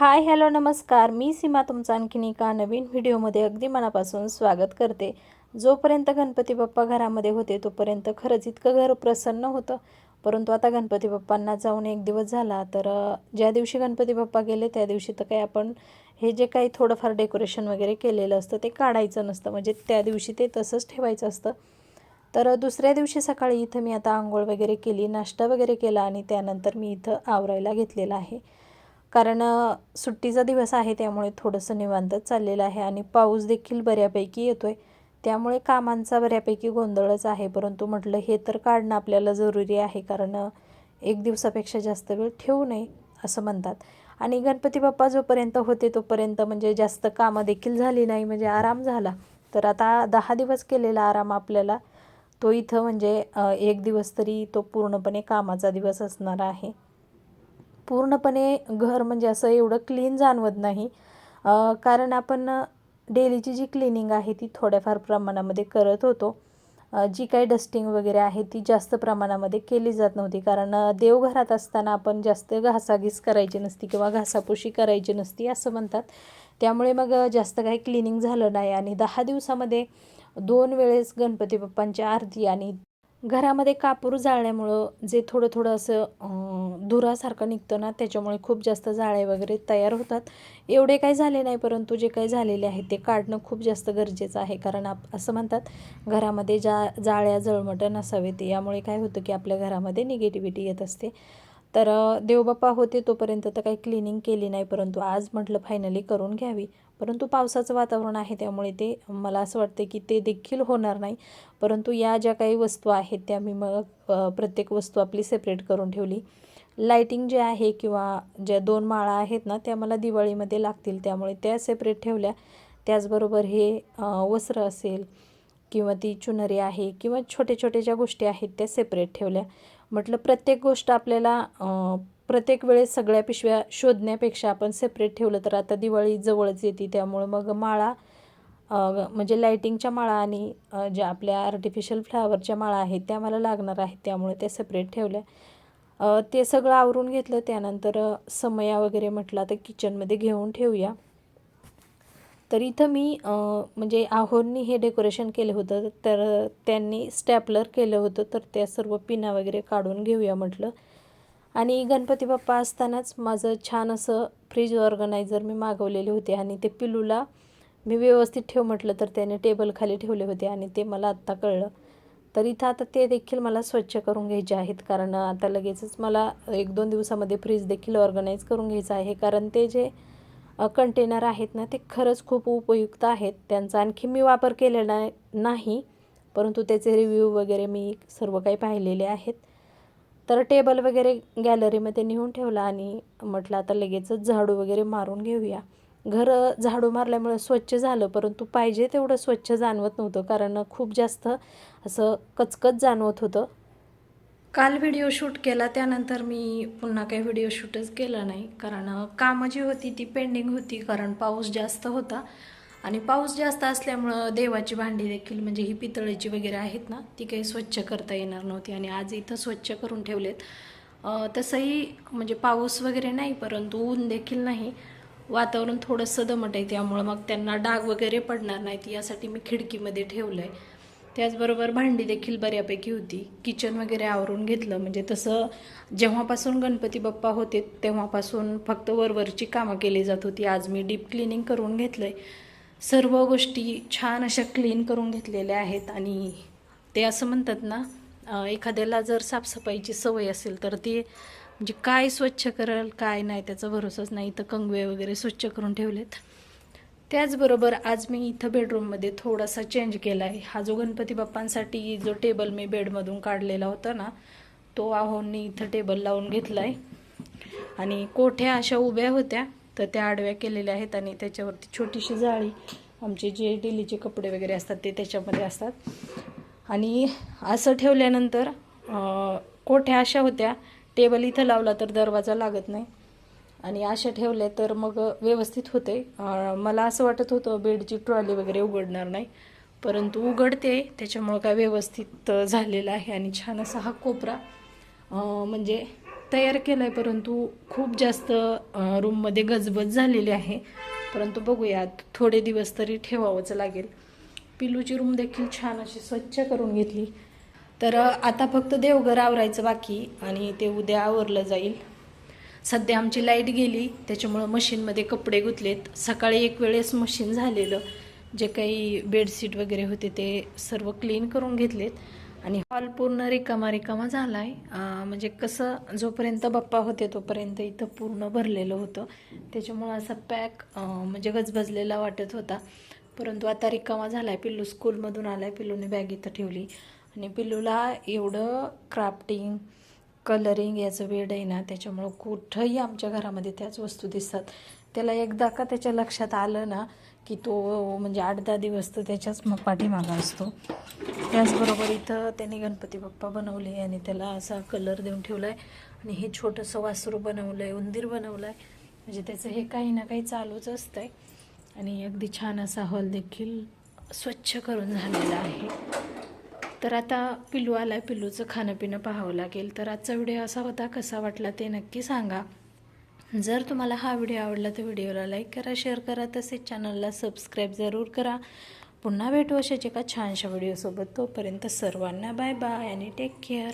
Hi hello नमस्कार. मी सीमा तुमचं आणखीन एका नवीन व्हिडिओमध्ये अगदी मनापासून स्वागत करते. जोपर्यंत गणपती बाप्पा घरामध्ये होते तोपर्यंत खरंच इतकं घर प्रसन्न होतं. परंतु आता गणपती बाप्पांना जाऊन एक दिवस झाला तर ज्या दिवशी गणपती बाप्पा गेले त्या दिवशी तर काही आपण हे जे काही थोडंफार डेकोरेशन वगैरे केलेलं असतं ते काढायचं नसतं. म्हणजे त्या दिवशी ते तसंच ठेवायचं असतं. तर दुसऱ्या दिवशी सकाळी इथं मी आता आंघोळ वगैरे केली नाश्ता वगैरे केला आणि त्यानंतर मी इथं आवरायला घेतलेलं आहे. कारण सुट्टीचा दिवस आहे त्यामुळे थोडंसं निवांतच चाललेलं आहे आणि पाऊस देखील बऱ्यापैकी येतो आहे त्यामुळे कामांचा बऱ्यापैकी गोंधळच आहे. परंतु म्हटलं हे तर काढणं आपल्याला जरुरी आहे कारण एक दिवसापेक्षा जास्त वेळ ठेवू नये असं म्हणतात. आणि गणपती बाप्पा जोपर्यंत होते तोपर्यंत म्हणजे जास्त कामं देखील झाली नाही म्हणजे आराम झाला. तर आता दहा दिवस केलेला आराम आपल्याला तो इथं म्हणजे एक दिवस तरी तो पूर्णपणे कामाचा दिवस असणार आहे. पूर्णपणे घर म्हणजे असं एवढं क्लीन जाणवत नाही. कारण आपण डेलीची जी क्लिनिंग आहे ती थोड्याफार प्रमाणामध्ये करत होतो. जी काही डस्टिंग वगैरे आहे ती जास्त प्रमाणामध्ये केली जात नव्हती. कारण देवघरात असताना आपण जास्त घासाघीस करायची नसती किंवा घासापुशी करायची नसती असं म्हणतात. त्यामुळे मग जास्त काही क्लिनिंग झालं नाही आणि दहा दिवसामध्ये दोन वेळेस गणपती बाप्पांची आरती आणि घरामध्ये कापूर जाळल्यामुळं जे थोडं थोडं असं धुरासारखं निघतं ना त्याच्यामुळे खूप जास्त जाळे वगैरे तयार होतात. एवढे काही झाले नाही परंतु जे काही झालेले आहे ते काढणं खूप जास्त गरजेचं आहे. कारण आप असं म्हणतात घरामध्ये जा जाळ्या जळमटं नसावेत यामुळे काय होतं की आपल्या घरामध्ये निगेटिव्हिटी येत असते. तर देवबाप्पा होते तोपर्यंत तर काही क्लिनिंग केली नाही परंतु आज म्हटलं फायनली करून घ्यावी. परंतु पावसाचं वातावरण आहे त्यामुळे ते मला असं वाटतं की ते देखील होणार नाही. परंतु या ज्या काही वस्तू आहेत त्या मी मग प्रत्येक वस्तू आपली सेपरेट करून ठेवली. लाईटिंग जे आहे किंवा ज्या दोन माळा आहेत ना त्या मला दिवाळीमध्ये लागतील. त्यामुळे त्या सेपरेट ठेवल्या. त्याचबरोबर हे वस्त्र असेल किंवा ती चुनरी आहे किंवा छोटे छोटे ज्या गोष्टी आहेत त्या सेपरेट ठेवल्या. म्हटलं प्रत्येक गोष्ट आपल्याला प्रत्येक वेळेस सगळ्या पिशव्या शोधण्यापेक्षा आपण सेपरेट ठेवलं तर आता दिवाळी जवळच येते. त्यामुळं मग माळा म्हणजे लाईटिंगच्या माळा आणि ज्या आपल्या आर्टिफिशियल फ्लावरच्या माळा आहेत त्या मला लागणार आहेत. त्यामुळे त्या सेपरेट ठेवल्या. ते सगळं आवरून घेतलं. त्यानंतर समया वगैरे म्हटला तर किचनमध्ये घेऊन ठेवूया. तर इथं मी म्हणजे आहोरनी हे डेकोरेशन केलं होतं. तर त्यांनी स्टॅपलर केलं होतं. तर त्या सर्व पिना वगैरे काढून घेऊया म्हटलं. आणि गणपती बाप्पा असतानाच माझं छान असं फ्रीज ऑर्गनायझर मी मागवलेले होते. आणि ते पिलूला मी व्यवस्थित ठेव म्हटलं तर त्याने टेबल खाली ठेवले होते आणि ते मला आत्ता कळलं. तर इथं आता ते देखील मला स्वच्छ करून घ्यायचे आहेत. कारण आता लगेचच मला एक दोन दिवसामध्ये फ्रीज देखील ऑर्गनाईज करून घ्यायचं आहे. कारण ते जे कंटेनर आहेत ना ते खरंच खूप उपयुक्त आहेत. त्यांचा आणखी मी वापर केलेला नाही. परंतु त्याचे रिव्ह्यू वगैरे मी सर्व काही पाहिलेले आहेत. तर टेबल वगैरे गॅलरीमध्ये नेऊन ठेवला आणि म्हटलं आता लगेचच झाडू वगैरे मारून घेऊया. घर झाडू मारल्यामुळे स्वच्छ झालं परंतु पाहिजे तेवढं स्वच्छ जाणवत नव्हतं कारण खूप जास्त असं कचकच जाणवत होतं. काल व्हिडिओ शूट केला त्यानंतर मी पुन्हा काही व्हिडिओ शूटच केला नाही कारण कामं जी होती ती पेंडिंग होती कारण पाऊस जास्त होता. आणि पाऊस जास्त असल्यामुळं देवाची भांडी देखील म्हणजे ही पितळेची वगैरे आहेत ना ती काही स्वच्छ करता येणार नव्हती आणि आज इथं स्वच्छ करून ठेवलेत. तसंही म्हणजे पाऊस वगैरे नाही परंतु ऊन देखील नाही. वातावरण थोडंसं दमट आहे त्यामुळं मग त्यांना डाग वगैरे पडणार नाहीत यासाठी मी खिडकीमध्ये ठेवलं आहे त्याचबरोबर भांडी देखील बऱ्यापैकी होती. किचन वगैरे आवरून घेतलं. म्हणजे तसं जेव्हापासून गणपती बाप्पा होते तेव्हापासून फक्त वरवरची कामं केली जात होती. आज मी डीप क्लिनिंग करून घेतलं आहे सर्व गोष्टी छान अशा क्लीन करून घेतलेल्या आहेत आणि ते असं म्हणतात ना एखाद्याला जर साफसफाईची सवय असेल तर ती म्हणजे काय स्वच्छ करेल काय नाही त्याचा भरोसाच नाही. इथं कंगवे वगैरे स्वच्छ करून ठेवलेत. त्याचबरोबर आज मी इथं बेडरूममध्ये थोडासा चेंज केला आहे हा जो गणपती बाप्पांसाठी जो टेबल मी बेडमधून काढलेला होता ना तो आहोंनी इथं टेबल लावून घेतला आहे आणि कोठ्या अशा उभ्या होत्या तर त्या आडव्या केलेल्या आहेत आणि त्याच्यावरती छोटीशी जाळी आमचे जे डेलीचे कपडे वगैरे असतात ते त्याच्यामध्ये असतात. आणि असं ठेवल्यानंतर कोठ्या अशा होत्या टेबल इथं लावला तर दरवाजा लागत नाही. आणि अशा ठेवल्या तर मग व्यवस्थित होते. मला असं वाटत होतं बेडची ट्रॉली वगैरे उघडणार नाही. परंतु उघडते. त्याच्यामुळं काय व्यवस्थित झालेलं आहे. आणि छान असा हा कोपरा म्हणजे तयार केलं आहे परंतु खूप जास्त रूममध्ये गजबज झालेली आहे. परंतु बघूयात. थोडे दिवस तरी ठेवावंच लागेल. पिलूची रूम देखील छान अशी स्वच्छ करून घेतली. तर आता फक्त देवघर आवरायचं बाकी आणि ते उद्या आवरलं जाईल. सध्या आमची लाइट गेली त्याच्यामुळं मशीनमध्ये कपडे गुतलेत. सकाळी एक वेळेस मशीन झालेलं. जे काही बेडशीट वगैरे होते ते सर्व क्लीन करून घेतलेत. आणि हॉल पूर्ण रिकामा रिकामा झाला आहे म्हणजे कसं जोपर्यंत बाप्पा होते तोपर्यंत इथं पूर्ण भरलेलं होतं. त्याच्यामुळं असा पॅक म्हणजे गजबजलेला वाटत होता. परंतु आता रिकामा झाला आहे पिल्लू स्कूलमधून आला आहे पिल्लूने बॅग इथं ठेवली. आणि पिल्लूला एवढं क्राफ्टिंग कलरिंग याचं वेड आहे ना त्याच्यामुळं कुठंही आमच्या घरामध्ये त्याच वस्तू दिसतात. त्याला एकदा का त्याच्या लक्षात आलं ना की तो म्हणजे आठ दहा दिवस तर त्याच्याच मग पाठीमागा असतो. त्याचबरोबर इथं त्याने गणपती बाप्पा बनवले आणि त्याला असा कलर देऊन ठेवला आहे आणि हे छोटंसं वासरू बनवलं आहे उंदीर बनवलं आहे म्हणजे त्याचं हे काही ना काही चालूच असतं आहे आणि अगदी छान असा हॉल देखील स्वच्छ करून झालेला आहे. तर आता पिल्लू आला आहे पिल्लूचं खाणं पिणं पाहावं लागेल. तर आजचा व्हिडिओ असा होता कसा वाटला ते नक्की सांगा. जर तुम्हाला हा व्हिडिओ आवडला तर व्हिडिओला लाईक करा शेअर करा तसेच चॅनलला सबस्क्राईब जरूर करा. पुन्हा भेटू अशाच एका छानशा व्हिडिओसोबत. तोपर्यंत सर्वांना बाय बाय आणि टेक केअर